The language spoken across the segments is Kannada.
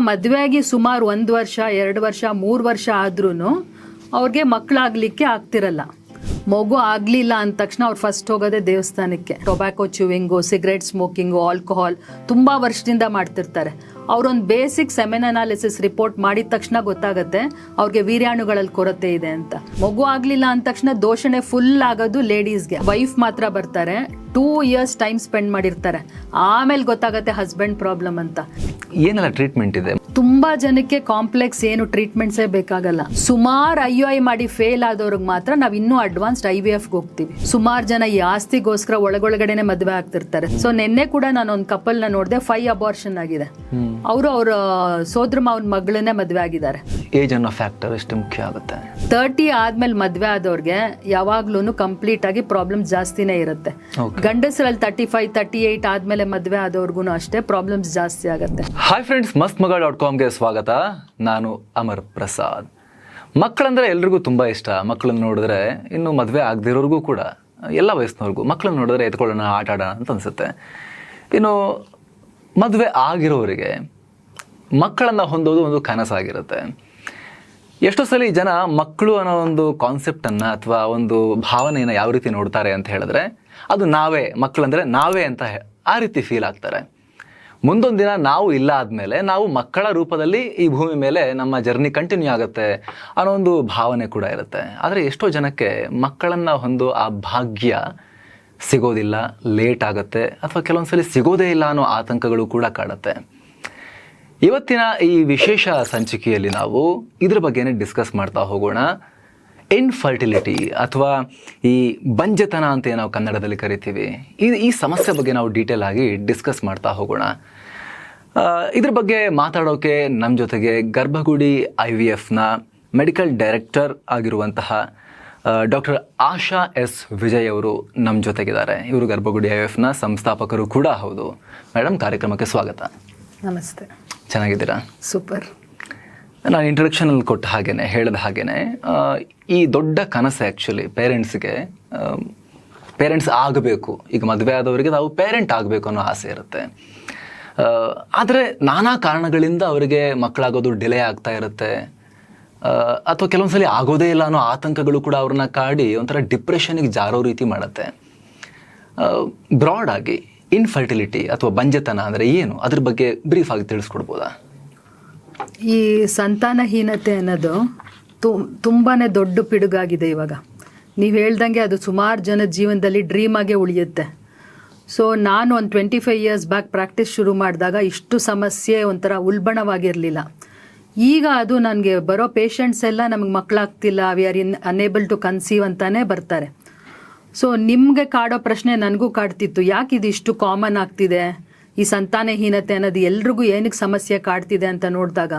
ಮದುವೆ ಆಗಿ ಸುಮಾರು ಒಂದು ವರ್ಷ, ಎರಡು ವರ್ಷ, ಮೂರು ವರ್ಷ ಆದ್ರೂ ಅವ್ರಿಗೆ ಮಕ್ಕಳಾಗ್ಲಿಕ್ಕೆ ಆಗ್ತಿರಲ್ಲ. ಮಗು ಆಗ್ಲಿಲ್ಲ ಅಂದ ತಕ್ಷಣ ಅವ್ರು ಫಸ್ಟ್ ಹೋಗೋದೇ ದೇವಸ್ಥಾನಕ್ಕೆ. Tobacco chewing cigarette smoking alcohol ತುಂಬಾ ವರ್ಷದಿಂದ ಮಾಡ್ತಿರ್ತಾರೆ. ಅವ್ರೊಂದು ಬೇಸಿಕ್ ಸೆಮೆನ್ ಅನಾಲಿಸಿಸ್ ರಿಪೋರ್ಟ್ ಮಾಡಿದ ತಕ್ಷಣ ಗೊತ್ತಾಗುತ್ತೆ ಅವ್ರಿಗೆ ವೀರ್ಯಾಣುಗಳಲ್ಲಿ ಕೊರತೆ ಇದೆ ಅಂತ. ಮಗು ಆಗ್ಲಿಲ್ಲ ಅಂದ ತಕ್ಷಣ ದೋಷಣೆ ಫುಲ್ ಆಗೋದು ಲೇಡೀಸ್ಗೆ ವೈಫ್ ಮಾತ್ರ ಬರ್ತಾರೆ. ಟೂ ಇಯರ್ಸ್ ಟೈಮ್ ಸ್ಪೆಂಡ್ ಮಾಡಿರ್ತಾರೆ. ಆಮೇಲೆ ಗೊತ್ತಾಗತ್ತೆ ಹಸ್ಬೆಂಡ್ ಪ್ರಾಬ್ಲಮ್ ಅಂತ. ಏನೆಲ್ಲ ಟ್ರೀಟ್ಮೆಂಟ್ ಇದೆ? ತುಂಬಾ ಜನಕ್ಕೆ ಕಾಂಪ್ಲೆಕ್ಸ್ ಏನು ಟ್ರೀಟ್ಮೆಂಟ್ಸೇ ಬೇಕಾಗಲ್ಲ. ಸುಮಾರು ಐ ಐ ಮಾಡಿ ಫೇಲ್ ಆದವ್ರಿಗೆ ಮಾತ್ರ ನಾವು ಇನ್ನೂ ಅಡ್ವಾನ್ಸ್ಡ್ ಐ ವಿ ಎಫ್ ಹೋಗ್ತೀವಿ. ಸುಮಾರು ಜನ ಈ ಆಸ್ತಿಗೋಸ್ಕರ ಒಳಗೊಳಗಡೆನೆ ಮದುವೆ ಆಗ್ತಿರ್ತಾರೆ. ಸೊ ನಿನ್ನೆ ಕೂಡ ನಾನು ಒಂದು ಕಪಲ್ನ ನೋಡಿದೆ ಫೈ ಅಬಾರ್ಷನ್ ಆಗಿದೆ. ಅವರು ಅವ್ರ ಸೋದ್ರ ಮಾವನ ಮಗಳನ್ನೇ ಮದುವೆ ಆಗಿದ್ದಾರೆ. ಏಜ್ ಅನ್ನೋ ಫ್ಯಾಕ್ಟರ್ ಎಷ್ಟು ಮುಖ್ಯ ಆಗುತ್ತೆ. ತರ್ಟಿ ಆದ್ಮೇಲೆ ಮದ್ವೆ ಆದವ್ರಿಗೆ ಯಾವಾಗ್ಲೂ ಕಂಪ್ಲೀಟ್ ಆಗಿ ಪ್ರಾಬ್ಲಮ್ ಜಾಸ್ತಿನೇ ಇರುತ್ತೆ. ಗಂಡಸರಲ್ಲಿ ತರ್ಟಿ ಫೈವ್ ತರ್ಟಿ ಏಯ್ಟ್ ಆದ್ಮೇಲೆ ಮದ್ವೆ ಆದವ್ರಿಗೂ ಅಷ್ಟೇ ಪ್ರಾಬ್ಲಮ್ಸ್ ಜಾಸ್ತಿ ಆಗುತ್ತೆ. ಹಾಯ್ ಫ್ರೆಂಡ್ಸ್ ಮಸ್ತ್ ಮಗಳ್ ಕಾಮ್ಗೆ ಸ್ವಾಗತ. ನಾನು ಅಮರ್ ಪ್ರಸಾದ್. ಮಕ್ಕಳಂದ್ರೆ ಎಲ್ರಿಗೂ ತುಂಬ ಇಷ್ಟ. ಮಕ್ಕಳನ್ನ ನೋಡಿದ್ರೆ ಇನ್ನು ಮದುವೆ ಆಗದಿರೋರಿಗೂ ಕೂಡ, ಎಲ್ಲ ವಯಸ್ಸಿನವ್ರಿಗೂ ಮಕ್ಕಳನ್ನ ನೋಡಿದ್ರೆ ಎತ್ಕೊಳ್ಳೋಣ ಆಟ ಆಡೋಣ ಅಂತ ಅನ್ಸುತ್ತೆ. ಇನ್ನು ಮದುವೆ ಆಗಿರೋರಿಗೆ ಮಕ್ಕಳನ್ನು ಹೊಂದೋದು ಒಂದು ಕನಸಾಗಿರುತ್ತೆ. ಎಷ್ಟೋ ಸಲ ಜನ ಮಕ್ಕಳು ಅನ್ನೋ ಒಂದು ಕಾನ್ಸೆಪ್ಟನ್ನು ಅಥವಾ ಒಂದು ಭಾವನೆಯನ್ನು ಯಾವ ರೀತಿ ನೋಡ್ತಾರೆ ಅಂತ ಹೇಳಿದ್ರೆ, ಅದು ನಾವೇ, ಮಕ್ಕಳಂದ್ರೆ ನಾವೇ ಅಂತ ಆ ರೀತಿ ಫೀಲ್ ಆಗ್ತಾರೆ. ಮುಂದೊಂದು ದಿನ ನಾವು ಇಲ್ಲ ಆದಮೇಲೆ ನಾವು ಮಕ್ಕಳ ರೂಪದಲ್ಲಿ ಈ ಭೂಮಿ ಮೇಲೆ ನಮ್ಮ ಜರ್ನಿ ಕಂಟಿನ್ಯೂ ಆಗುತ್ತೆ ಅನ್ನೋ ಒಂದು ಭಾವನೆ ಕೂಡ ಇರುತ್ತೆ. ಆದರೆ ಎಷ್ಟೋ ಜನಕ್ಕೆ ಮಕ್ಕಳನ್ನು ಹೊಂದೋ ಆ ಭಾಗ್ಯ ಸಿಗೋದಿಲ್ಲ ಲೇಟ್ ಆಗುತ್ತೆ ಅಥವಾ ಕೆಲವೊಂದ್ಸಲಿ ಸಿಗೋದೇ ಇಲ್ಲ ಅನ್ನೋ ಆತಂಕಗಳು ಕೂಡ ಕಾಡುತ್ತೆ. ಇವತ್ತಿನ ಈ ವಿಶೇಷ ಸಂಚಿಕೆಯಲ್ಲಿ ನಾವು ಇದ್ರ ಬಗ್ಗೆನೇ ಡಿಸ್ಕಸ್ ಮಾಡ್ತಾ ಹೋಗೋಣ. ಇನ್ಫರ್ಟಿಲಿಟಿ ಅಥವಾ ಈ ಬಂಜತನ ಅಂತ ನಾವು ಕನ್ನಡದಲ್ಲಿ ಕರಿತೀವಿ. ಈ ಈ ಸಮಸ್ಯೆ ಬಗ್ಗೆ ನಾವು ಡೀಟೇಲ್ ಆಗಿ ಡಿಸ್ಕಸ್ ಮಾಡ್ತಾ ಹೋಗೋಣ. ಇದ್ರ ಬಗ್ಗೆ ಮಾತಾಡೋಕೆ ನಮ್ಮ ಜೊತೆಗೆ ಗರ್ಭಗುಡಿ ಐ ವಿ ಎಫ್ನ ಮೆಡಿಕಲ್ ಡೈರೆಕ್ಟರ್ ಆಗಿರುವಂತಹ ಡಾಕ್ಟರ್ ಆಶಾ ಎಸ್ ವಿಜಯ್ ಅವರು ನಮ್ಮ ಜೊತೆಗಿದ್ದಾರೆ. ಇವರು ಗರ್ಭಗುಡಿ ಐ ಎಫ್ನ ಸಂಸ್ಥಾಪಕರು ಕೂಡ ಹೌದು. ಮೇಡಮ್ ಕಾರ್ಯಕ್ರಮಕ್ಕೆ ಸ್ವಾಗತ. ನಮಸ್ತೆ. ಚೆನ್ನಾಗಿದ್ದೀರಾ? ಸೂಪರ್. ನಾನು ಇಂಟ್ರಡಕ್ಷನಲ್ಲಿ ಕೊಟ್ಟ ಹಾಗೇನೆ, ಹೇಳಿದ ಹಾಗೇನೆ ಈ ದೊಡ್ಡ ಕನಸು ಆ್ಯಕ್ಚುಲಿ ಪೇರೆಂಟ್ಸ್ಗೆ ಪೇರೆಂಟ್ಸ್ ಆಗಬೇಕು. ಈಗ ಮದುವೆ ಆದವರಿಗೆ ನಾವು ಪೇರೆಂಟ್ ಆಗಬೇಕು ಅನ್ನೋ ಆಸೆ ಇರುತ್ತೆ. ಆದರೆ ನಾನಾ ಕಾರಣಗಳಿಂದ ಅವರಿಗೆ ಮಕ್ಕಳಾಗೋದು ಡಿಲೇ ಆಗ್ತಾ ಇರುತ್ತೆ. ಅಥವಾ ಕೆಲವೊಂದ್ಸಲಿ ಆಗೋದೇ ಇಲ್ಲ ಅನ್ನೋ ಆತಂಕಗಳು ಕೂಡ ಅವ್ರನ್ನ ಕಾಡಿ ಒಂಥರ ಡಿಪ್ರೆಷನ್ಗೆ ಜಾರೋ ರೀತಿ ಮಾಡುತ್ತೆ. ಬ್ರಾಡ್ ಆಗಿ ಇನ್ಫರ್ಟಿಲಿಟಿ ಅಥವಾ ಬಂಜತನ ಅಂದರೆ ಏನು? ಅದ್ರ ಬಗ್ಗೆ ಬ್ರೀಫ್ ಆಗಿ ತಿಳಿಸ್ಕೊಡ್ಬೋದಾ? ಈ ಸಂತಾನಹೀನತೆ ಅನ್ನೋದು ತುಂಬಾ ದೊಡ್ಡ ಪಿಡುಗಾಗಿದೆ ಇವಾಗ. ನೀವು ಹೇಳ್ದಂಗೆ ಅದು ಸುಮಾರು ಜನ ಜೀವನದಲ್ಲಿ ಡ್ರೀಮ್ ಆಗೇ ಉಳಿಯುತ್ತೆ. ಸೊ ನಾನು ಒಂದು twenty five years back practice ಶುರು ಮಾಡಿದಾಗ ಇಷ್ಟು ಸಮಸ್ಯೆ ಒಂಥರ ಉಲ್ಬಣವಾಗಿರಲಿಲ್ಲ. ಈಗ ಅದು ನನಗೆ ಬರೋ ಪೇಷಂಟ್ಸ್ ಎಲ್ಲ ನಮಗೆ ಮಕ್ಕಳಾಗ್ತಿಲ್ಲ we are in unable to conceive ಅಂತಾನೆ ಬರ್ತಾರೆ. ಸೊ ನಿಮಗೆ ಕಾಡೋ ಪ್ರಶ್ನೆ ನನಗೂ ಕಾಡ್ತಿತ್ತು. ಯಾಕೆ ಇದು ಇಷ್ಟು ಕಾಮನ್ ಆಗ್ತಿದೆ? ಈ ಸಂತಾನಹೀನತೆ ಅನ್ನೋದು ಎಲ್ರಿಗೂ ಏನಕ್ಕೆ ಸಮಸ್ಯೆ ಕಾಡ್ತಿದೆ ಅಂತ ನೋಡಿದಾಗ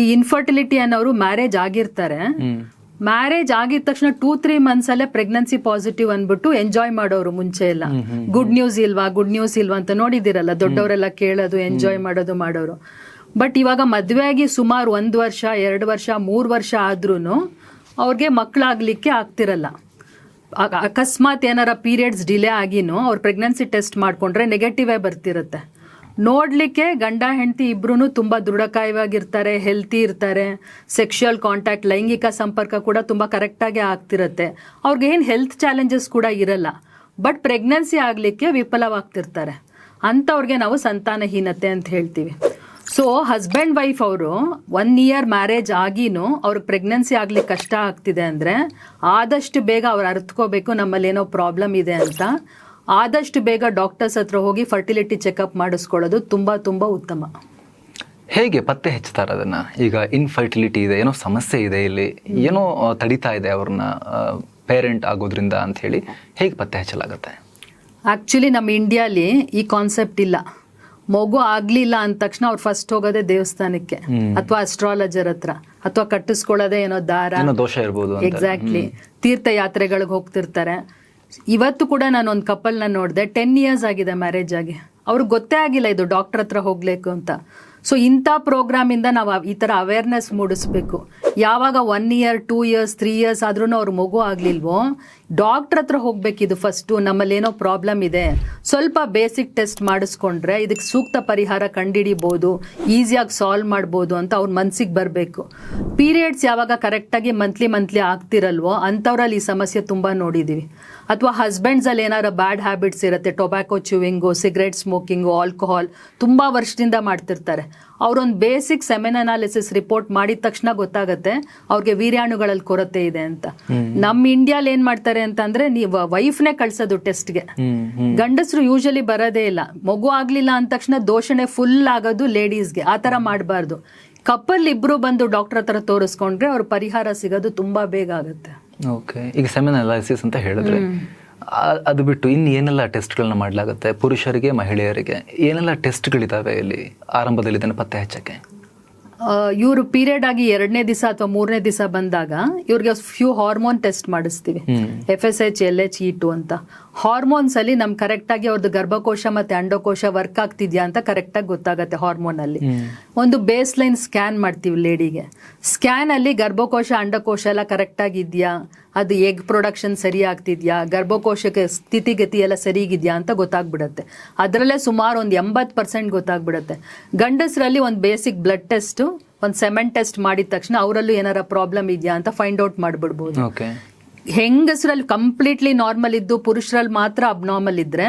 ಈ ಇನ್ಫರ್ಟಿಲಿಟಿ ಅನ್ನೋರು ಮ್ಯಾರೇಜ್ ಆಗಿರ್ತಾರೆ. ಮ್ಯಾರೇಜ್ ಆಗಿದ ತಕ್ಷಣ ಟೂ ತ್ರೀ ಮಂತ್ಸ್ ಅಲ್ಲೇ ಪ್ರೆಗ್ನೆನ್ಸಿ ಪಾಸಿಟಿವ್ ಅನ್ಬಿಟ್ಟು ಎಂಜಾಯ್ ಮಾಡೋರು ಮುಂಚೆ ಎಲ್ಲ. ಗುಡ್ ನ್ಯೂಸ್ ಇಲ್ವಾ ಗುಡ್ ನ್ಯೂಸ್ ಇಲ್ವಾ ಅಂತ ನೋಡಿದಿರಲ್ಲ ದೊಡ್ಡವರೆಲ್ಲ ಕೇಳೋದು ಎಂಜಾಯ್ ಮಾಡೋದು ಮಾಡೋರು. ಬಟ್ ಇವಾಗ ಮದುವೆ ಆಗಿ ಸುಮಾರು ಒಂದು ವರ್ಷ ಎರಡು ವರ್ಷ ಮೂರು ವರ್ಷ ಆದ್ರೂ ಅವ್ರಿಗೆ ಮಕ್ಕಳಾಗ್ಲಿಕ್ಕೆ ಆಗ್ತಿರಲ್ಲ. ಅಕಸ್ಮಾತ್ ಏನಾರ ಪೀರಿಯಡ್ಸ್ ಡಿಲೇ ಆಗಿನೂ ಅವ್ರು ಪ್ರೆಗ್ನೆನ್ಸಿ ಟೆಸ್ಟ್ ಮಾಡ್ಕೊಂಡ್ರೆ ನೆಗೆಟಿವೇ ಬರ್ತಿರುತ್ತೆ. ನೋಡಲಿಕ್ಕೆ ಗಂಡ, ಹೆಂಡತಿ ಇಬ್ಬರೂ ತುಂಬ ದೃಢಕಾಯವಾಗಿರ್ತಾರೆ ಹೆಲ್ತಿ ಇರ್ತಾರೆ. ಸೆಕ್ಷುಯಲ್ ಕಾಂಟ್ಯಾಕ್ಟ್ ಲೈಂಗಿಕ ಸಂಪರ್ಕ ಕೂಡ ತುಂಬ ಕರೆಕ್ಟಾಗಿ ಆಗ್ತಿರುತ್ತೆ. ಅವ್ರಿಗೆ ಏನು ಹೆಲ್ತ್ ಚಾಲೆಂಜಸ್ ಕೂಡ ಇರಲ್ಲ. ಬಟ್ ಪ್ರೆಗ್ನೆನ್ಸಿ ಆಗಲಿಕ್ಕೆ ವಿಫಲವಾಗ್ತಿರ್ತಾರೆ. ಅಂಥವ್ರಿಗೆ ನಾವು ಸಂತಾನಹೀನತೆ ಅಂತ ಹೇಳ್ತೀವಿ. ಸೊ ಹಸ್ಬೆಂಡ್ ವೈಫ್ ಅವರು ಒನ್ ಇಯರ್ ಮ್ಯಾರೇಜ್ ಆಗಿನೂ ಅವ್ರ ಪ್ರೆಗ್ನೆನ್ಸಿ ಆಗ್ಲಿಕ್ಕೆ ಕಷ್ಟ ಆಗ್ತಿದೆ ಅಂದರೆ ಆದಷ್ಟು ಬೇಗ ಅವ್ರು ಅರ್ತ್ಕೋಬೇಕು ನಮ್ಮಲ್ಲಿ ಏನೋ ಪ್ರಾಬ್ಲಮ್ ಇದೆ ಅಂತ. ಆದಷ್ಟು ಬೇಗ ಡಾಕ್ಟರ್ಸ್ ಹತ್ರ ಹೋಗಿ ಫರ್ಟಿಲಿಟಿ ಚೆಕಪ್ ಮಾಡಿಸ್ಕೊಳ್ಳೋದು ತುಂಬ ತುಂಬ ಉತ್ತಮ. ಹೇಗೆ ಪತ್ತೆ ಹಚ್ತಾರೆ ಅದನ್ನ? ಈಗ ಇನ್ಫರ್ಟಿಲಿಟಿ ಇದೆ ಏನೋ ಸಮಸ್ಯೆ ಇದೆ ಇಲ್ಲಿ ಏನೋ ತಡೀತಾ ಇದೆ ಅವ್ರನ್ನ ಪೇರೆಂಟ್ ಆಗೋದ್ರಿಂದ ಅಂತ ಹೇಳಿ ಹೇಗೆ ಪತ್ತೆ ಹಚ್ಚಲಾಗುತ್ತೆ? ಆ್ಯಕ್ಚುಲಿ ನಮ್ಮ ಇಂಡಿಯಾಲಿ ಈ ಕಾನ್ಸೆಪ್ಟ್ ಇಲ್ಲ. ಮಗು ಆಗ್ಲಿಲ್ಲ ಅಂದ ತಕ್ಷಣ ಅವ್ರು ಫಸ್ಟ್ ಹೋಗೋದೇ ದೇವಸ್ಥಾನಕ್ಕೆ ಅಥವಾ ಅಸ್ಟ್ರಾಲಜರ್ ಹತ್ರ ಅಥವಾ ಕಟ್ಟಿಸ್ಕೊಳ್ಳೋದೇ ಏನೋ ದಾರ. ದೋಷ ಇರ್ಬೋದು ಎಕ್ಸಾಕ್ಟ್ಲಿ ತೀರ್ಥಯಾತ್ರೆಗಳಿಗೆ ಹೋಗ್ತಿರ್ತಾರೆ. ಇವತ್ತು ಕೂಡ ನಾನು ಒಂದು ಕಪಲ್ನ ನೋಡಿದೆ ಟೆನ್ ಇಯರ್ಸ್ ಆಗಿದೆ ಮ್ಯಾರೇಜ್ ಆಗಿ. ಅವ್ರಿಗೆ ಗೊತ್ತೇ ಆಗಿಲ್ಲ ಇದು ಡಾಕ್ಟರ್ ಹತ್ರ ಹೋಗ್ಬೇಕು ಅಂತ. ಸೊ ಇಂಥ ಪ್ರೋಗ್ರಾಮಿಂದ ನಾವು ಈ ಥರ ಅವೇರ್ನೆಸ್ ಮೂಡಿಸ್ಬೇಕು. ಯಾವಾಗ one year two years three years ಆದ್ರೂ ಅವ್ರ ಮಗು ಆಗ್ಲಿಲ್ವೋ ಡಾಕ್ಟ್ರ್ ಹತ್ರ ಹೋಗ್ಬೇಕಿದು ಫಸ್ಟು ನಮ್ಮಲ್ಲಿ ಏನೋ ಪ್ರಾಬ್ಲಮ್ ಇದೆ. ಸ್ವಲ್ಪ ಬೇಸಿಕ್ ಟೆಸ್ಟ್ ಮಾಡಿಸ್ಕೊಂಡ್ರೆ ಇದಕ್ಕೆ ಸೂಕ್ತ ಪರಿಹಾರ ಕಂಡುಹಿಡಿಬೋದು ಈಸಿಯಾಗಿ ಸಾಲ್ವ್ ಮಾಡ್ಬೋದು ಅಂತ ಅವ್ರ ಮನಸ್ಸಿಗೆ ಬರಬೇಕು. ಪೀರಿಯಡ್ಸ್ ಯಾವಾಗ ಕರೆಕ್ಟಾಗಿ ಮಂತ್ಲಿ ಮಂತ್ಲಿ ಆಗ್ತಿರಲ್ವೋ, ಅಂಥವ್ರಲ್ಲಿ ಈ ಸಮಸ್ಯೆ ತುಂಬ ನೋಡಿದ್ದೀವಿ ಅಥವಾ ಹಸ್ಬೆಂಡ್ಸಲ್ಲಿ ಏನಾರ ಬ್ಯಾಡ್ ಹ್ಯಾಬಿಟ್ಸ್ ಇರುತ್ತೆ tobacco chewing cigarette smoking alcohol ತುಂಬ ವರ್ಷದಿಂದ ಮಾಡ್ತಿರ್ತಾರೆ. ಅವರೊಂದು ಬೇಸಿಕ್ ಸೆಮೆನ್ ಅನಾಲಿಸಿಸ್ ರಿಪೋರ್ಟ್ ಮಾಡಿದ ತಕ್ಷಣ ಗೊತ್ತಾಗುತ್ತೆ ಅವ್ರಿಗೆ ವೀರ್ಯಾಣುಗಳಲ್ಲಿ ಕೊರತೆ ಇದೆ ಅಂತ. ನಮ್ಮ ಇಂಡಿಯಾಲ್ ಏನ್ ಮಾಡ್ತಾರೆ ಅಂತಂದ್ರೆ ನೀವು ವೈಫ್ನೇ ಕಳ್ಸೋದು ಟೆಸ್ಟ್ಗೆ ಗಂಡಸರು ಯೂಶಲಿ ಬರೋದೇ ಇಲ್ಲ. ಮಗು ಆಗ್ಲಿಲ್ಲ ಅಂದ ತಕ್ಷಣ ದೋಷಣೆ ಫುಲ್ ಆಗೋದು ಲೇಡೀಸ್ಗೆ ಆ ಥರ ಮಾಡಬಾರ್ದು. ಕಪ್ಪಲ್ ಇಬ್ರು ಬಂದು ಡಾಕ್ಟರ್ ಹತ್ರ ತೋರಿಸ್ಕೊಂಡ್ರೆ ಅವ್ರ ಪರಿಹಾರ ಸಿಗೋದು ತುಂಬಾ ಬೇಗ ಆಗುತ್ತೆ. ಓಕೆ. ಈಗ ಸೆಮೆನ್ ಅನಾಲಿಸಿಸ್ ಅಂತ ಹೇಳಿದ್ರೆ ಅದು ಬಿಟ್ಟು ಇನ್ನು ಏನೆಲ್ಲ ಟೆಸ್ಟ್ಗಳನ್ನ ಮಾಡಲಾಗುತ್ತೆ? ಪುರುಷರಿಗೆ ಮಹಿಳೆಯರಿಗೆ? ಏನೆಲ್ಲ ಟೆಸ್ಟ್ಗಳಿದಾವೆ ಇಲ್ಲಿ ಆರಂಭದಲ್ಲಿ ಇದನ್ನು ಪತ್ತೆ ಹಚ್ಚಕ್ಕೆ? ಇವರು ಪೀರಿಯಡ್ ಆಗಿ ಎರಡನೇ ದಿವಸ ಅಥವಾ ಮೂರನೇ ದಿವಸ ಬಂದಾಗ ಇವ್ರಿಗೆ ಫ್ಯೂ ಹಾರ್ಮೋನ್ ಟೆಸ್ಟ್ ಮಾಡಿಸ್ತೀವಿ. F S H L H E two ಅಂತ. ಹಾರ್ಮೋನ್ಸ್ ಅಲ್ಲಿ ನಮ್ ಕರೆಕ್ಟ್ ಆಗಿ ಅವ್ರದ್ದು ಗರ್ಭಕೋಶ ಮತ್ತೆ ಅಂಡಕೋಶ ವರ್ಕ್ ಆಗ್ತಿದ್ಯಾ ಅಂತ ಕರೆಕ್ಟ್ ಆಗಿ ಗೊತ್ತಾಗತ್ತೆ ಹಾರ್ಮೋನ್ ಅಲ್ಲಿ. ಒಂದು ಬೇಸ್ ಲೈನ್ ಸ್ಕ್ಯಾನ್ ಮಾಡ್ತೀವಿ ಲೇಡಿಗೆ ಸ್ಕ್ಯಾನ್ ಅಲ್ಲಿ ಗರ್ಭಕೋಶ ಅಂಡಕೋಶ ಎಲ್ಲ ಕರೆಕ್ಟ್ ಆಗಿದ್ಯಾ ಅದು ಎಗ್ ಪ್ರೊಡಕ್ಷನ್ ಸರಿ ಆಗ್ತಿದ್ಯಾ? ಗರ್ಭಕೋಶಕ್ಕೆ ಸ್ಥಿತಿಗತಿ ಎಲ್ಲ ಸರಿಗಿದ್ಯಾ ಅಂತ ಗೊತ್ತಾಗ್ಬಿಡತ್ತೆ. ಅದರಲ್ಲೇ ಸುಮಾರು ಒಂದು ಎಂಬತ್ತು ಪರ್ಸೆಂಟ್ ಗೊತ್ತಾಗ್ಬಿಡತ್ತೆ. ಗಂಡಸರಲ್ಲಿ ಒಂದು ಬೇಸಿಕ್ ಬ್ಲಡ್ ಟೆಸ್ಟ್ ಒಂದು ಸೆಮೆಂಟ್ ಟೆಸ್ಟ್ ಮಾಡಿದ ತಕ್ಷಣ ಅವರಲ್ಲೂ ಏನಾರ ಪ್ರಾಬ್ಲಮ್ ಇದೆಯಾ ಅಂತ ಫೈಂಡ್ ಔಟ್ ಮಾಡ್ಬಿಡ್ಬೋದು. ಹೆಂಗಸರಲ್ಲಿ ಕಂಪ್ಲೀಟ್ಲಿ ನಾರ್ಮಲ್ ಇದ್ದು ಪುರುಷರಲ್ಲಿ ಮಾತ್ರ ಅಬ್ನಾರ್ಮಲ್ ಇದ್ರೆ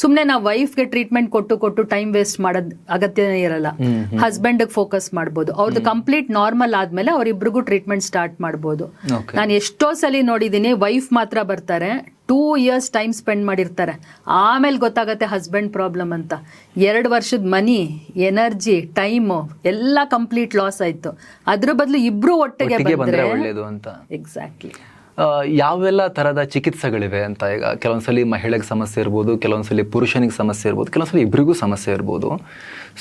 ಸುಮ್ಮನೆ ನಾವು ವೈಫ್ಗೆ ಟ್ರೀಟ್ಮೆಂಟ್ ಕೊಟ್ಟು ಕೊಟ್ಟು ಟೈಮ್ ವೇಸ್ಟ್ ಮಾಡೋದ್ ಅಗತ್ಯನೇ ಇರಲ್ಲ. ಹಸ್ಬೆಂಡ್ಗೆ ಹಸ್ಬೆಂಡ್ ಫೋಕಸ್ ಮಾಡ್ಬೋದು. ಅವ್ರದ್ದು ಕಂಪ್ಲೀಟ್ ನಾರ್ಮಲ್ ಆದ್ಮೇಲೆ ಅವರಿಬ್ರಿಗೂ ಟ್ರೀಟ್ಮೆಂಟ್ ಸ್ಟಾರ್ಟ್ ಮಾಡ್ಬೋದು. ನಾನು ಎಷ್ಟೋ ಸಲ ನೋಡಿದ್ದೀನಿ ವೈಫ್ ಮಾತ್ರ ಬರ್ತಾರೆ ಟೂ ಇಯರ್ಸ್ ಟೈಮ್ ಸ್ಪೆಂಡ್ ಮಾಡಿರ್ತಾರೆ. ಆಮೇಲೆ ಗೊತ್ತಾಗತ್ತೆ ಹಸ್ಬೆಂಡ್ ಪ್ರಾಬ್ಲಮ್ ಅಂತ. ಎರಡು ವರ್ಷದ ಮನಿ ಎನರ್ಜಿ ಟೈಮು ಎಲ್ಲ ಕಂಪ್ಲೀಟ್ ಲಾಸ್ ಆಯ್ತು. ಅದ್ರ ಬದಲು ಇಬ್ರು ಒಟ್ಟಿಗೆ ಬಂದ್ರೆ ಒಳ್ಳೇದು ಅಂತ. ಎಕ್ಸಾಕ್ಟ್ಲಿ ಯಾವೆಲ್ಲ ಥರದ ಚಿಕಿತ್ಸೆಗಳಿವೆ ಅಂತ ಈಗ ಕೆಲವೊಂದ್ಸಲಿ ಮಹಿಳೆಗೆ ಸಮಸ್ಯೆ ಇರ್ಬೋದು, ಕೆಲವೊಂದ್ಸಲಿ ಪುರುಷನಿಗೆ ಸಮಸ್ಯೆ ಇರ್ಬೋದು, ಕೆಲವೊಂದ್ಸಲಿ ಇಬ್ಬರಿಗೂ ಸಮಸ್ಯೆ ಇರ್ಬೋದು.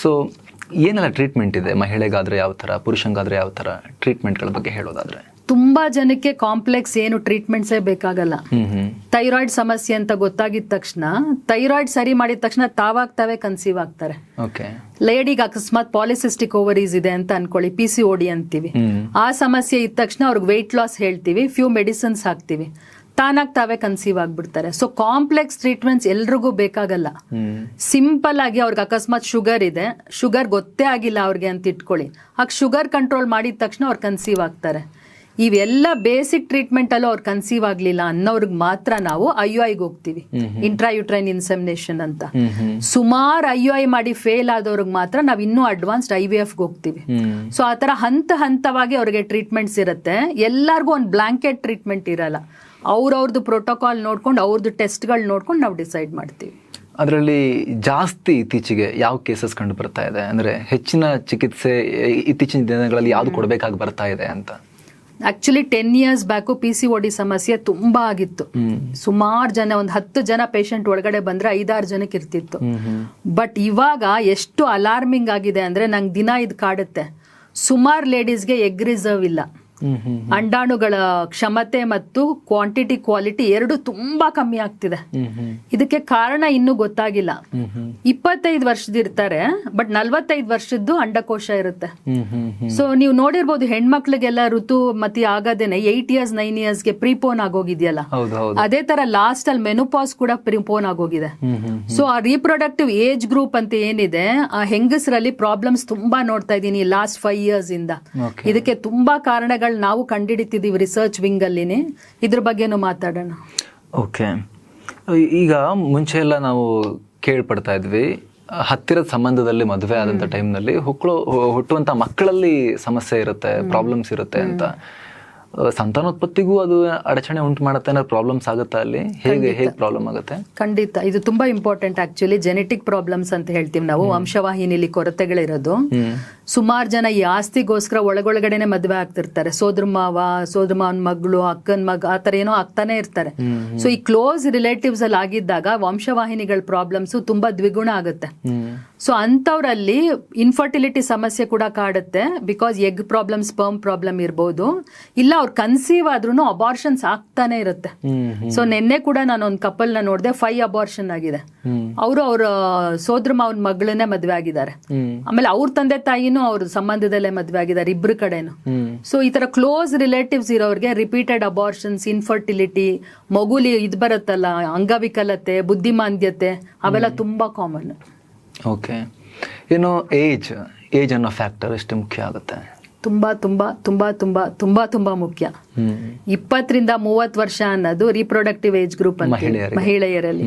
ಸೊ ಏನೆಲ್ಲ ಟ್ರೀಟ್ಮೆಂಟ್ ಇದೆ ಮಹಿಳೆಗಾದರೆ ಯಾವ ಥರ ಪುರುಷನಿಗಾದರೆ ಯಾವ ಥರ ಟ್ರೀಟ್ಮೆಂಟ್ಗಳ ಬಗ್ಗೆ ಹೇಳೋದಾದ್ರೆ? ತುಂಬಾ ಜನಕ್ಕೆ ಕಾಂಪ್ಲೆಕ್ಸ್ ಏನು ಟ್ರೀಟ್ಮೆಂಟ್ಸೇ ಬೇಕಾಗಲ್ಲ. ಥೈರಾಯ್ಡ್ ಸಮಸ್ಯೆ ಅಂತ ಗೊತ್ತಾಗಿದ ತಕ್ಷಣ ಥೈರಾಯ್ಡ್ ಸರಿ ಮಾಡಿದ ತಕ್ಷಣ ತಾವಾಗ ತಾವೇ ಕನ್ಸೀವ್ ಆಗ್ತಾರೆ ಲೇಡಿಗೆ ಅಕಸ್ಮಾತ್ ಪಾಲಿಸಿಸ್ಟಿಕ್ ಓವರೀಸ್ ಇದೆ ಅಂತ ಅನ್ಕೊಳ್ಳಿ ಪಿ ಸಿ ಓಡಿ ಅಂತೀವಿ. ಆ ಸಮಸ್ಯೆ ಇದ್ದ ತಕ್ಷಣ ಅವ್ರಿಗೆ ವೆಯ್ಟ್ ಲಾಸ್ ಹೇಳ್ತೀವಿ ಫ್ಯೂ ಮೆಡಿಸಿನ್ಸ್ ಹಾಕ್ತಿವಿ. ತಾನಾಗ್ ತಾವೇ ಕನ್ಸೀವ್ ಆಗ್ಬಿಡ್ತಾರೆ. ಸೊ ಕಾಂಪ್ಲೆಕ್ಸ್ ಟ್ರೀಟ್ಮೆಂಟ್ಸ್ ಎಲ್ರಿಗೂ ಬೇಕಾಗಲ್ಲ. ಸಿಂಪಲ್ ಆಗಿ ಅವ್ರಿಗೆ ಅಕಸ್ಮಾತ್ ಶುಗರ್ ಇದೆ. ಶುಗರ್ ಗೊತ್ತೇ ಆಗಿಲ್ಲ ಅವ್ರಿಗೆ ಅಂತ ಇಟ್ಕೊಳ್ಳಿ. ಹಾಗೆ ಶುಗರ್ ಕಂಟ್ರೋಲ್ ಮಾಡಿದ ತಕ್ಷಣ ಅವ್ರು ಕನ್ಸೀವ್ ಆಗ್ತಾರೆ. ಇವೆಲ್ಲ ಬೇಸಿಕ್ ಟ್ರೀಟ್ಮೆಂಟ್ ಅಲ್ಲೂ ಅವ್ರು ಕನ್ಸೀವ್ ಆಗ್ಲಿಲ್ಲ ಅನ್ನೋರ್ಗೆ ಮಾತ್ರ ನಾವು ಐ ಯು ಐಗೆ ಹೋಗ್ತೀವಿ. ಇಂಟ್ರಾಯುಟ್ರೈನ್ ಇನ್ಸೆಮಿನೇಷನ್ ಅಂತ. ಸುಮಾರು ಐ ಯು ಐ ಮಾಡಿ ಫೇಲ್ ಆದವ್ರಿಗೆ ಮಾತ್ರ ನಾವು ಇನ್ನೂ ಅಡ್ವಾನ್ಸ್ಡ್ ಐ ವಿ ಎಫ್ಗೆ ಹೋಗ್ತೀವಿ. ಸೊ ಆ ಥರ ಹಂತ ಹಂತವಾಗಿ ಅವ್ರಿಗೆ ಟ್ರೀಟ್ಮೆಂಟ್ಸ್ ಇರುತ್ತೆ. ಎಲ್ಲರಿಗೂ ಒಂದು ಬ್ಲಾಂಕೆಟ್ ಟ್ರೀಟ್ಮೆಂಟ್ ಇರಲ್ಲ. ಅವ್ರವ್ರದ್ದು ಪ್ರೋಟೋಕಾಲ್ ನೋಡ್ಕೊಂಡು ಅವ್ರದ್ದು ಟೆಸ್ಟ್ಗಳು ನೋಡ್ಕೊಂಡು ನಾವು ಡಿಸೈಡ್ ಮಾಡ್ತೀವಿ. ಅದರಲ್ಲಿ ಜಾಸ್ತಿ ಇತ್ತೀಚೆಗೆ ಯಾವ ಕೇಸಸ್ ಕಂಡು ಬರ್ತಾ ಇದೆ? ಅಂದ್ರೆ ಹೆಚ್ಚಿನ ಚಿಕಿತ್ಸೆ ಇತ್ತೀಚಿನ ದಿನಗಳಲ್ಲಿ ಯಾವ್ದು ಕೊಡಬೇಕಾಗಿ ಬರ್ತಾ ಇದೆ ಅಂತ. Actually ten years back P C O D ಸಮಸ್ಯೆ ತುಂಬಾ ಆಗಿತ್ತು. ಸುಮಾರು ಜನ ಒಂದು ಹತ್ತು ಜನ ಪೇಷಂಟ್ ಒಳಗಡೆ ಬಂದ್ರೆ ಐದಾರು ಜನಕ್ಕೆ ಇರ್ತಿತ್ತು. ಬಟ್ ಇವಾಗ ಎಷ್ಟು ಅಲಾರ್ಮಿಂಗ್ ಆಗಿದೆ ಅಂದ್ರೆ ನಂಗೆ ದಿನ ಇದು ಕಾಡುತ್ತೆ. ಸುಮಾರು ಲೇಡೀಸ್ಗೆ ಎಗ್ ರಿಸರ್ವ್ ಇಲ್ಲ. ಅಂಡಾಣುಗಳ ಕ್ಷಮತೆ ಮತ್ತು ಕ್ವಾಂಟಿಟಿ ಕ್ವಾಲಿಟಿ ಎರಡು ತುಂಬಾ ಕಮ್ಮಿ ಆಗ್ತಿದೆ. ಇದಕ್ಕೆ ಕಾರಣ ಇನ್ನೂ ಗೊತ್ತಾಗಿಲ್ಲ. ಇಪ್ಪತ್ತೈದು ವರ್ಷದ ಇರ್ತಾರೆ ಬಟ್ ನಲ್ವತ್ತೈದು ವರ್ಷದ್ದು ಅಂಡಕೋಶ ಇರುತ್ತೆ. ಸೊ ನೀವು ನೋಡಿರ್ಬೋದು ಹೆಣ್ಮಕ್ಳಿಗೆಲ್ಲ ಋತು ಋತುಮತಿ ಆಗದೇನೆ ಏಟ್ ಇಯರ್ಸ್ ನೈನ್ ಇಯರ್ಸ್ಗೆ ಪ್ರೀಪೋನ್ ಆಗೋಗಿದೆಯಲ್ಲ? ಅದೇ ತರ ಲಾಸ್ಟ್ ಅಲ್ಲಿ ಮೆನುಪಾಸ್ ಕೂಡ ಪ್ರಿಪೋನ್ ಆಗೋಗಿದೆ. ಸೊ ಆ ರೀಪ್ರೊಡಕ್ಟಿವ್ ಏಜ್ ಗ್ರೂಪ್ ಅಂತ ಏನಿದೆ ಆ ಹೆಂಗಸರಲ್ಲಿ ಪ್ರಾಬ್ಲಮ್ಸ್ ತುಂಬಾ ನೋಡ್ತಾ ಇದೀನಿ ಲಾಸ್ಟ್ ಫೈವ್ ಇಯರ್ಸ್ ಇಂದ. ಇದಕ್ಕೆ ತುಂಬಾ ಕಾರಣಗಳು ನಾವು ಕಂಡಿಡಿತಿದ್ದೀವಿ ರಿಸರ್ಚ್ ವಿಂಗ್ ಅಲ್ಲಿನೇ. ಇದ್ರ ಬಗ್ಗೆನೂ ಮಾತಾಡೋಣ. ಓಕೆ ಈಗ ಮುಂಚೆ ಎಲ್ಲ ನಾವು ಕೇಳ್ಪಡ್ತಾ ಇದ್ವಿ. ಹತ್ತಿರದ ಸಂಬಂಧದಲ್ಲಿ ಮದುವೆ ಆದಂತ ಟೈಮ್ನಲ್ಲಿ ಹುಕ್ಕಳು ಹುಟ್ಟುವಂತ ಮಕ್ಕಳಲ್ಲಿ ಸಮಸ್ಯೆ ಇರುತ್ತೆ ಪ್ರಾಬ್ಲಮ್ಸ್ ಇರುತ್ತೆ ಅಂತ. ಸಂತಾನೋತ್ಪತ್ತಿಗೂ ಅದು ಅಡಚಣೆ ಉಂಟು ಮಾಡುತ್ತೆ ಅನ್ನೋ ಪ್ರಾಬ್ಲಮ್ಸ್ ಆಗುತ್ತಾ ಅಲ್ಲಿ? ಹೇಗೆ ಹೇಗೆ ಪ್ರಾಬ್ಲಮ್ ಆಗುತ್ತೆ? ಖಂಡಿತ. ಇದು ತುಂಬಾ ಇಂಪಾರ್ಟೆಂಟ್ ಆಕ್ಚುಲಿ ಜೆನೆಟಿಕ್ ಪ್ರಾಬ್ಲಮ್ಸ್ ಅಂತ ಹೇಳ್ತೀವಿ ನಾವು. ವಂಶವಾಹಿನಿಲಿ ಕೊರತೆಗಳಿರೋದು. ಸುಮಾರು ಜನ ಈ ಆಸ್ತಿಗೋಸ್ಕರ ಒಳಗೊಳಗಡೆನೆ ಮದುವೆ ಆಗ್ತಿರ್ತಾರೆ. ಸೋದ್ರ ಮಾವ ಸೋದ್ರ ಮಾವನ ಮಗಳು ಅಕ್ಕನ ಮಗ ಆ ಥರ ಏನೋ ಆಗ್ತಾನೆ ಇರ್ತಾರೆ. ಸೊ ಈ ಕ್ಲೋಸ್ ರಿಲೇಟಿವ್ಸ್ ಅಲ್ಲಿ ಆಗಿದ್ದಾಗ ವಂಶವಾಹಿನಿಗಳ ಪ್ರಾಬ್ಲಮ್ಸ್ ತುಂಬಾ ದ್ವಿಗುಣ ಆಗುತ್ತೆ. ಸೊ ಅಂಥವ್ರಲ್ಲಿ ಇನ್ಫರ್ಟಿಲಿಟಿ ಸಮಸ್ಯೆ ಕೂಡ ಕಾಡುತ್ತೆ. Because egg problem sperm problem ಇರ್ಬೋದು. ಇಲ್ಲ ಅವ್ರು ಕನ್ಸೀವ್ ಆದ್ರೂ ಅಬಾರ್ಷನ್ಸ್ ಆಗ್ತಾನೆ ಇರುತ್ತೆ. ಸೊ ನಿನ್ನೆ ಕೂಡ ನಾನು ಒಂದು ಕಪಲ್ನ ನೋಡಿದೆ ಫೈವ್ ಅಬಾರ್ಷನ್ ಆಗಿದೆ. ಅವರು ಅವ್ರ ಸೋದ್ರ ಮಾವನ ಮಗಳನ್ನೇ ಮದ್ವೆ ಆಗಿದ್ದಾರೆ. ಆಮೇಲೆ ಅವ್ರ ತಂದೆ ತಾಯಿನೂ ಅವ್ರ ಸಂಬಂಧದಲ್ಲೇ ಮದ್ವೆ ಆಗಿದ್ದಾರೆ ಇಬ್ರು ಕಡೆನು. ಸೊ ಈ ತರ ಕ್ಲೋಸ್ ರಿಲೇಟಿವ್ಸ್ ಇರೋರಿಗೆ ರಿಪೀಟೆಡ್ ಅಬಾರ್ಷನ್ಸ್ ಇನ್ಫರ್ಟಿಲಿಟಿ ಮಗುಲಿ ಇದು ಬರುತ್ತಲ್ಲ ಅಂಗವಿಕಲತೆ ಬುದ್ಧಿಮಾಂದ್ಯತೆ ಅವೆಲ್ಲ ತುಂಬಾ ಕಾಮನ್ ಓಕೆ ಏನು ಏಜ್ ಏಜ್ ಅನ್ನೋ ಫ್ಯಾಕ್ಟರ್ ಎಷ್ಟು ಮುಖ್ಯ ಆಗುತ್ತೆ? ತುಂಬಾ ತುಂಬಾ ತುಂಬಾ ತುಂಬಾ ತುಂಬಾ ತುಂಬಾ ಮುಖ್ಯ. ಇಪ್ಪತ್ತರಿಂದ ಮೂವತ್ತು ವರ್ಷ ಅನ್ನೋದು ರೀಪ್ರೊಡಕ್ಟಿವ್ ಏಜ್ ಗ್ರೂಪ್ ಅಂತ. ಮಹಿಳೆಯರಲ್ಲಿ.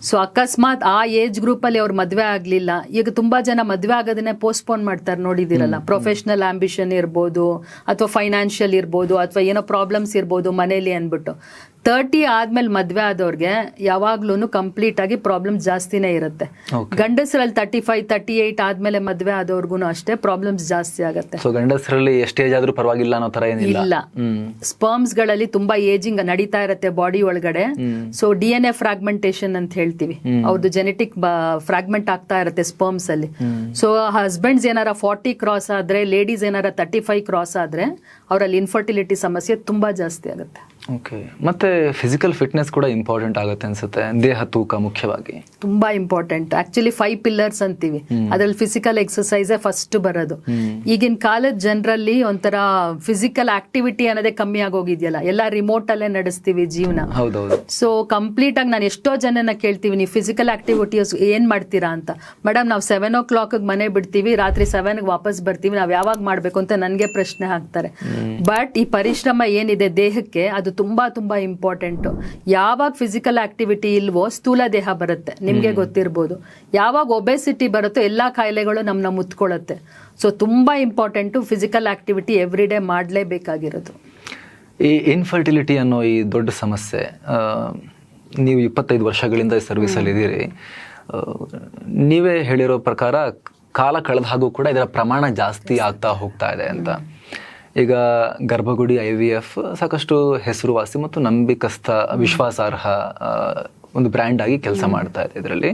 ಸೊ ಅಕಸ್ಮಾತ್ ಆ ಏಜ್ ಗ್ರೂಪ್ ಅಲ್ಲಿ ಅವ್ರು ಮದುವೆ ಆಗ್ಲಿಲ್ಲ. ಈಗ ತುಂಬಾ ಜನ ಮದ್ವೆ ಆಗೋದನ್ನೇ ಪೋಸ್ಟ್ಪೋನ್ ಮಾಡ್ತಾರೆ ನೋಡಿದಿರಲ್ಲ ಪ್ರೊಫೆಷನಲ್ ಆಂಬಿಷನ್ ಇರ್ಬೋದು ಅಥವಾ ಫೈನಾನ್ಷಿಯಲ್ ಇರ್ಬೋದು ಅಥವಾ ಏನೋ ಪ್ರಾಬ್ಲಮ್ಸ್ ಇರ್ಬೋದು ಮನೇಲಿ ಅನ್ಬಿಟ್ಟು ತರ್ಟಿ ಆದ್ಮೇಲೆ ಮದ್ವೆ ಆದವ್ರಿಗೆ ಯಾವಾಗ್ಲೂ ಕಂಪ್ಲೀಟ್ ಆಗಿ ಪ್ರಾಬ್ಲಮ್ ಜಾಸ್ತಿನೇ ಇರುತ್ತೆ. ಗಂಡಸರಲ್ಲಿ ತರ್ಟಿ ಫೈವ್ ತರ್ಟಿ ಏಟ್ ಆದ್ಮೇಲೆ ಮದ್ವೆ ಆದವ್ರಿಗೂ ಅಷ್ಟೇ ಪ್ರಾಬ್ಲಮ್ಸ್ ಜಾಸ್ತಿ ಆಗುತ್ತೆ. ಗಂಡಸರಲ್ಲಿ ಎಷ್ಟು ಏಜ್ ಆದ್ರೂ ಪರವಾಗಿಲ್ಲ ಅನ್ನೋ ತರ ಏನಿಲ್ಲ? ಇಲ್ಲ. ಸ್ಪರ್ಮ್ಸ್ಗಳಲ್ಲಿ ತುಂಬಾ ಏಜಿಂಗ್ ನಡೀತಾ ಇರುತ್ತೆ ಬಾಡಿ ಒಳಗಡೆ. So D N A fragmentation ಅಂತ ಹೇಳ್ತೀವಿ. ಅವ್ರದ್ದು ಜೆನೆಟಿಕ್ ಫ್ರಾಗ್ಮೆಂಟ್ ಆಗ್ತಾ ಇರತ್ತೆ ಸ್ಪರ್ಮ್ಸ್ ಅಲ್ಲಿ. ಸೊ ಹಸ್ಬೆಂಡ್ಸ್ ಏನಾರ ಫಾರ್ಟಿ ಕ್ರಾಸ್ ಆದ್ರೆ ಲೇಡೀಸ್ ಏನಾರ ತರ್ಟಿ ಫೈವ್ ಕ್ರಾಸ್ ಆದ್ರೆ ಅವರಲ್ಲಿ ಇನ್ಫರ್ಟಿಲಿಟಿ ಸಮಸ್ಯೆ ತುಂಬಾ ಜಾಸ್ತಿ ಆಗುತ್ತೆ. ಓಕೆ ಮತ್ತೆ ಫಿಸಿಕಲ್ ಫಿಟ್ನೆಸ್ ಕೂಡ ಇಂಪಾರ್ಟೆಂಟ್ ಆಗುತ್ತೆ ಅನ್ಸುತ್ತೆ. ದೇಹ ತೂಕ ಮುಖ್ಯವಾಗಿ. ತುಂಬಾ ಇಂಪಾರ್ಟೆಂಟ್ ಆಕ್ಚುಲಿ ಫೈವ್ ಪಿಲ್ಲರ್ಸ್ ಅಂತೀವಿ. ಅದ್ರಲ್ಲಿ ಫಿಸಿಕಲ್ ಎಕ್ಸಸೈಸೇ ಫಸ್ಟ್ ಬರೋದು. ಈಗಿನ ಕಾಲದ ಜನರಲ್ಲಿ ಒಂಥರ ಫಿಸಿಕಲ್ ಆಕ್ಟಿವಿಟಿ ಅನ್ನೋದೇ ಕಮ್ಮಿ ಆಗೋಗಿದೆಯಲ್ಲ. ಎಲ್ಲ ರಿಮೋಟ್ ಅಲ್ಲೇ ನಡೆಸ್ತೀವಿ ಜೀವನ. ಹೌದೌದು. ಸೊ ಕಂಪ್ಲೀಟ್ ಆಗಿ ನಾನು ಎಷ್ಟೋ ಜನನ ಕೇಳ್ತೀವಿ ನೀವು ಫಿಸಿಕಲ್ ಆಕ್ಟಿವಿಟೀಸ್ ಏನ್ ಮಾಡ್ತೀರಾ ಅಂತ? ಮೇಡಮ್ ನಾವು ಸೆವೆನ್ ಓ ಕ್ಲಾಕ್ ಮನೆ ಬಿಡ್ತೀವಿ ರಾತ್ರಿ ಸೆವೆನ್ಗೆ ವಾಪಸ್ ಬರ್ತೀವಿ ನಾವು ಯಾವಾಗ ಮಾಡಬೇಕು? ಅಂತ ನನಗೆ ಪ್ರಶ್ನೆ ಹಾಕ್ತಾರೆ. ಬಟ್ ಈ ಪರಿಶ್ರಮ ಏನಿದೆ ದೇಹಕ್ಕೆ ಅದು ತುಂಬಾ ತುಂಬ ಇಂಪಾರ್ಟೆಂಟ್ ಯಾವಾಗ ಫಿಸಿಕಲ್ ಆಕ್ಟಿವಿಟಿ ಇಲ್ವೋ ಸ್ಥೂಲ ದೇಹ ಬರುತ್ತೆ. ನಿಮ್ಗೆ ಗೊತ್ತಿರ್ಬೋದು. ಯಾವಾಗ ಒಬೆಸಿಟಿ ಬರುತ್ತೋ ಎಲ್ಲಾ ಕಾಯಿಲೆಗಳು ನಮ್ಮನ್ನ ಮುತ್ಕೊಳ್ಳುತ್ತೆ ಸೊ ತುಂಬಾ important physical activity every day ಮಾಡಲೇಬೇಕಾಗಿರೋದು. ಈ ಇನ್ಫರ್ಟಿಲಿಟಿ ಅನ್ನೋ ಈ ದೊಡ್ಡ ಸಮಸ್ಯೆ ನೀವು ಇಪ್ಪತ್ತೈದು ವರ್ಷಗಳಿಂದ ಸರ್ವಿಸಲ್ಲಿ ಇದ್ದೀರಿ. ಆ, ನೀವೇ ಹೇಳಿರೋ ಪ್ರಕಾರ ಕಾಲ ಕಳೆದ ಹಾಗೂ ಕೂಡ ಇದರ ಪ್ರಮಾಣ ಜಾಸ್ತಿ ಆಗ್ತಾ ಹೋಗ್ತಾ ಇದೆ ಅಂತ. ಈಗ ಗರ್ಭಗುಡಿ ಐ ವಿ ಎಫ್ ಸಾಕಷ್ಟು ಹೆಸರುವಾಸಿ ಮತ್ತು ನಂಬಿಕಸ್ಥ ವಿಶ್ವಾಸಾರ್ಹ ಒಂದು ಬ್ರ್ಯಾಂಡ್ ಆಗಿ ಕೆಲಸ ಮಾಡ್ತಾ ಇದೆ ಇದರಲ್ಲಿ.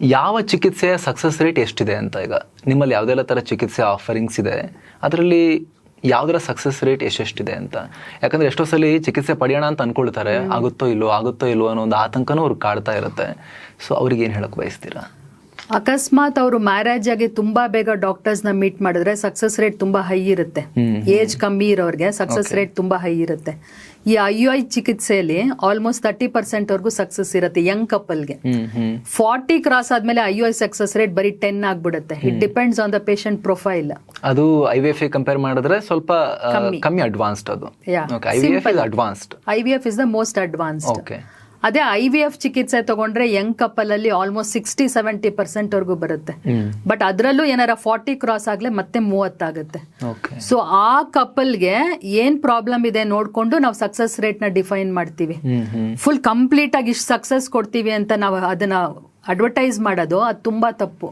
ಯಾವ ಚಿಕಿತ್ಸೆಯ ಸಕ್ಸಸ್ ರೇಟ್ ಎಷ್ಟಿದೆ ಅಂತ ಈಗ? ನಿಮ್ಮಲ್ಲಿ ಯಾವುದೆಲ್ಲ ಥರ ಚಿಕಿತ್ಸೆ ಆಫರಿಂಗ್ಸ್ ಇದೆ? ಅದರಲ್ಲಿ ಯಾವುದರ ಸಕ್ಸಸ್ ರೇಟ್ ಎಷ್ಟೆಷ್ಟಿದೆ ಅಂತ? ಯಾಕಂದ್ರೆ ಎಷ್ಟೋ ಸಲ ಚಿಕಿತ್ಸೆ ಪಡೆಯೋಣ ಅಂತ ಅಂದ್ಕೊಳ್ತಾರೆ ಆಗುತ್ತೋ ಇಲ್ಲೋ ಆಗುತ್ತೋ ಇಲ್ಲೋ ಅನ್ನೋ ಒಂದು ಆತಂಕನೂ ಅವ್ರಿಗೆ ಕಾಡ್ತಾ ಇರುತ್ತೆ. ಸೊ ಅವ್ರಿಗೆ ಏನು ಹೇಳಕ್ ಬಯಸ್ತೀರಾ? ಅಕಸ್ಮಾತ್ ಅವರು ಮ್ಯಾರೇಜ್ ಆಗಿ ತುಂಬಾ ಬೇಗ ಡಾಕ್ಟರ್ಸ್ನ ಮೀಟ್ ಮಾಡಿದ್ರೆ ಸಕ್ಸಸ್ ರೇಟ್ ತುಂಬಾ ಹೈ ಇರುತ್ತೆ. ಏಜ್ ಕಮ್ಮಿ ಇರೋರಿಗೆ ಸಕ್ಸಸ್ ರೇಟ್ ತುಂಬಾ ಹೈ ಇರುತ್ತೆ. ಈ ಐ ಯು ಐ ಚಿಕಿತ್ಸೆಯಲ್ಲಿ ಆಲ್ಮೋಸ್ಟ್ ತರ್ಟಿ ಪರ್ಸೆಂಟ್ ವರ್ಗೂ ಸಕ್ಸಸ್ ಇರುತ್ತೆ ಯಂಗ್ ಕಪಲ್ಗೆ ಗೆ. ಫಾರ್ಟಿ ಕ್ರಾಸ್ ಆದ್ಮೇಲೆ I U I success rate ಬರೀ ಟೆನ್ ಆಗ್ಬಿಡುತ್ತೆ. It depends on the patient profile ಅದು ಐ ವಿ ಎಫ್ ಕಂಪೇರ್ ಮಾಡಿದ್ರೆ ಸ್ವಲ್ಪ ಕಮ್ಮಿ. ಅಡ್ವಾನ್ಸ್ಡ್ ಅದು. I V F is the most advanced okay ಅದೇ ಐ ವಿ ಎಫ್ ಚಿಕಿತ್ಸೆ ತಗೊಂಡ್ರೆ ಯಂಗ್ ಕಪಲ್ ಅಲ್ಲಿ ಆಲ್ಮೋಸ್ಟ್ ಸಿಕ್ಸ್ಟಿ ಸೆವೆಂಟಿ ಪರ್ಸೆಂಟ್ ವರ್ಗೂ ಬರುತ್ತೆ. ಬಟ್ ಅದರಲ್ಲೂ ಏನಾರ ಫಾರ್ಟಿ ಕ್ರಾಸ್ ಆಗ್ಲೆ ಮತ್ತೆ ಮೂವತ್ತಾಗುತ್ತೆ ಸೊ ಆ ಕಪಲ್ಗೆ ಏನ್ ಪ್ರಾಬ್ಲಮ್ ಇದೆ ನೋಡ್ಕೊಂಡು ನಾವು ಸಕ್ಸಸ್ ರೇಟ್ನ ಡಿಫೈನ್ ಮಾಡ್ತೀವಿ. ಫುಲ್ ಕಂಪ್ಲೀಟ್ ಆಗಿ ಇಷ್ಟು ಸಕ್ಸಸ್ ಕೊಡ್ತೀವಿ ಅಂತ ನಾವು ಅದನ್ನ ಅಡ್ವರ್ಟೈಸ್ ಮಾಡೋದು ಅದು ತುಂಬಾ ತಪ್ಪು.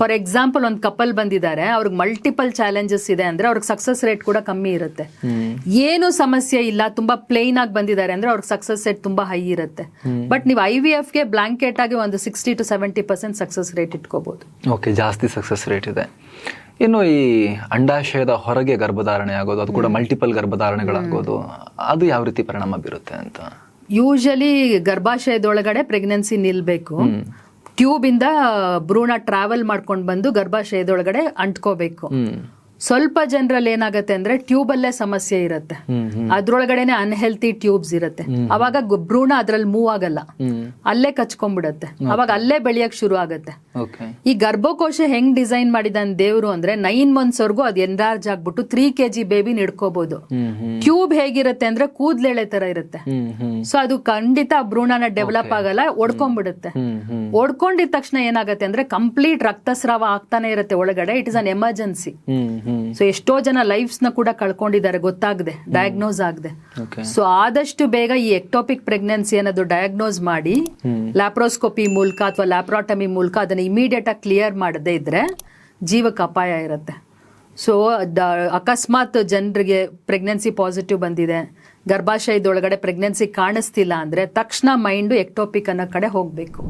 ಫಾರ್ ಎಕ್ಸಾಂಪಲ್ ಒಂದು ಕಪಲ್ ಬಂದಿದ್ದಾರೆ ಅವ್ರಿಗೆ ಮಲ್ಟಿಪಲ್ ಚಾಲೆಂಜಸ್ ಇದೆ ಅಂದ್ರೆ ಅವ್ರಿಗೆ ಸಕ್ಸಸ್ ರೇಟ್ ಕೂಡ ಕಮ್ಮಿ ಇರುತ್ತೆ. ಏನು ಸಮಸ್ಯೆ ಇಲ್ಲ ತುಂಬಾ ಪ್ಲೇನ್ ಆಗಿ ಬಂದಿದ್ದಾರೆ ಅಂದ್ರೆ ಅವ್ರಿಗೆ ಸಕ್ಸಸ್ ರೇಟ್ ತುಂಬಾ ಹೈ ಇರುತ್ತೆ. ಬಟ್ ನೀವು ಐ ವಿ ಎಫ್ಗೆ ಬ್ಲಾಂಕೆಟ್ ಆಗಿ ಒಂದು sixty to seventy percent success rate ಇಟ್ಕೋಬಹುದು ಓಕೆ ಜಾಸ್ತಿ ಸಕ್ಸಸ್ ರೇಟ್ ಇದೆ. ಇನ್ನು ಈ ಅಂಡಾಶಯದ ಹೊರಗೆ ಗರ್ಭಧಾರಣೆ ಆಗೋದು ಅದು ಕೂಡ ಮಲ್ಟಿಪಲ್ ಗರ್ಭಧಾರಣೆಗಳಾಗೋದು ಅದು ಯಾವ ರೀತಿ ಪರಿಣಾಮ ಬೀರುತ್ತೆ ಅಂತ? ಯೂಶಲಿ ಗರ್ಭಾಶಯದೊಳಗಡೆ ಪ್ರೆಗ್ನೆನ್ಸಿ ನಿಲ್ಬೇಕು. ಟ್ಯೂಬ್ ಇಂದ ಭ್ರೂಣ ಟ್ರಾವೆಲ್ ಮಾಡ್ಕೊಂಡು ಬಂದು ಗರ್ಭಾಶಯದೊಳಗಡೆ ಅಂಟ್ಕೋಬೇಕು. ಸ್ವಲ್ಪ ಜನರಲ್ಲಿ ಏನಾಗುತ್ತೆ ಅಂದ್ರೆ ಟ್ಯೂಬ್ ಅಲ್ಲೇ ಸಮಸ್ಯೆ ಇರುತ್ತೆ. ಅದ್ರೊಳಗಡೆನೆ ಅನ್ಹೆಲ್ತಿ ಟ್ಯೂಬ್ಸ್ ಇರುತ್ತೆ. ಅವಾಗ ಭ್ರೂಣ ಅದ್ರಲ್ಲಿ ಮೂವ್ ಆಗಲ್ಲ. ಅಲ್ಲೇ ಕಚ್ಕೊಂಡ್ಬಿಡತ್ತೆ. ಅವಾಗ ಅಲ್ಲೇ ಬೆಳೆಯಕ್ ಶುರು ಆಗತ್ತೆ. ಈ ಗರ್ಭಕೋಶ ಹೆಂಗ್ ಡಿಸೈನ್ ಮಾಡಿದಾನೆ ದೇವ್ರು ಅಂದ್ರೆ ನೈನ್ ಮಂತ್ಸ್ ವರ್ಗೂ ಅದ್ ಎನ್ಲಾರ್ಜ್ ಆಗ್ಬಿಟ್ಟು ತ್ರೀ ಕೆಜಿ ಬೇಬಿ ನಿಡ್ಕೋಬಹುದು ಟ್ಯೂಬ್ ಹೇಗಿರುತ್ತೆ ಅಂದ್ರೆ ಕೂದ್ಲೆಳೆ ತರ ಇರುತ್ತೆ. ಸೊ ಅದು ಖಂಡಿತ ಭ್ರೂಣನ ಡೆವಲಪ್ ಆಗಲ್ಲ ಒಡ್ಕೊಂಡ್ಬಿಡುತ್ತೆ. ಒಡ್ಕೊಂಡಿದ ತಕ್ಷಣ ಏನಾಗುತ್ತೆ ಅಂದ್ರೆ ಕಂಪ್ಲೀಟ್ ರಕ್ತಸ್ರಾವ ಆಗ್ತಾನೆ ಇರುತ್ತೆ ಒಳಗಡೆ. It is an emergency so ಎಷ್ಟೋ ಜನ ಲೈಫ್ಸ್ನ ಕೂಡ ಕಳ್ಕೊಂಡಿದ್ದಾರೆ ಗೊತ್ತಾಗದೆ ಡಯಾಗ್ನೋಸ್ ಆಗದೆ. ಸೊ ಆದಷ್ಟು ಬೇಗ ಈ ಎಕ್ಟೋಪಿಕ್ ಪ್ರೆಗ್ನೆನ್ಸಿ ಅನ್ನೋದು ಡಯಾಗ್ನೋಸ್ ಮಾಡಿ ಲ್ಯಾಪ್ರೋಸ್ಕೋಪಿ ಮೂಲಕ ಅಥವಾ ಲ್ಯಾಪ್ರಾಟಮಿ ಮೂಲಕ ಅದನ್ನ ಇಮಿಡಿಯೇಟ್ ಆಗಿ ಕ್ಲಿಯರ್ ಮಾಡದೇ ಇದ್ದರೆ ಜೀವಕ್ಕೆ ಅಪಾಯ ಇರುತ್ತೆ. ಸೊ ದ, ಅಕಸ್ಮಾತ್ ಜನರಿಗೆ ಪ್ರೆಗ್ನೆನ್ಸಿ ಪಾಸಿಟಿವ್ ಬಂದಿದೆ. ಗರ್ಭಾಶಯದೊಳಗಡೆ ಪ್ರೆಗ್ನೆನ್ಸಿ ಕಾಣಿಸ್ತಿಲ್ಲ ಅಂದ್ರೆ ತಕ್ಷಣ ಮೈಂಡು ಎಕ್ಟೋಪಿಕ್ ಅನ್ನೋ ಕಡೆ ಹೋಗಬೇಕು.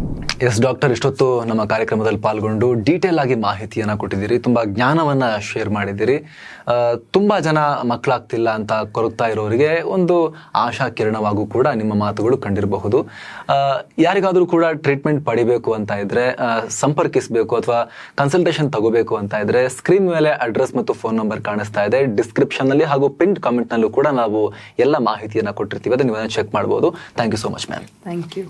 ಎಸ್ ಡಾಕ್ಟರ್ ಇಷ್ಟೊತ್ತು ನಮ್ಮ ಕಾರ್ಯಕ್ರಮದಲ್ಲಿ ಪಾಲ್ಗೊಂಡು ಡೀಟೇಲ್ ಆಗಿ ಮಾಹಿತಿಯನ್ನ ಕೊಟ್ಟಿದ್ದೀರಿ. ತುಂಬಾ ಜ್ಞಾನವನ್ನ ಶೇರ್ ಮಾಡಿದ್ದೀರಿ. ತುಂಬಾ ಜನ ಮಕ್ಕಳಾಗ್ತಿಲ್ಲ ಅಂತ ಕೊರಗ್ತಾ ಇರೋರಿಗೆ ಒಂದು ಆಶಾ ಕಿರಣವಾಗೂ ಕೂಡ ನಿಮ್ಮ ಮಾತುಗಳು ಕಂಡಿರಬಹುದು. ಯಾರಿಗಾದರೂ ಕೂಡ ಟ್ರೀಟ್ಮೆಂಟ್ ಪಡಿಬೇಕು ಅಂತ ಇದ್ರೆ ಸಂಪರ್ಕಿಸಬೇಕು ಅಥವಾ ಕನ್ಸಲ್ಟೇಷನ್ ತಗೋಬೇಕು ಅಂತ ಇದ್ರೆ ಸ್ಕ್ರೀನ್ ಮೇಲೆ ಅಡ್ರೆಸ್ ಮತ್ತು ಫೋನ್ ನಂಬರ್ ಕಾಣಿಸ್ತಾ ಇದೆ. ಡಿಸ್ಕ್ರಿಪ್ಷನ್ನಲ್ಲಿ ಹಾಗೂ ಪಿನ್ ಕಾಮೆಂಟ್ ನಲ್ಲೂ ಕೂಡ ನಾವು ಎಲ್ಲ ಮಾಹಿತಿಯನ್ನ ಕೊಟ್ಟಿರ್ತೀವಿ. ಅದನ್ನು ನೀವು ಚೆಕ್ ಮಾಡ್ಬೋದು. Thank you so much ma'am thank you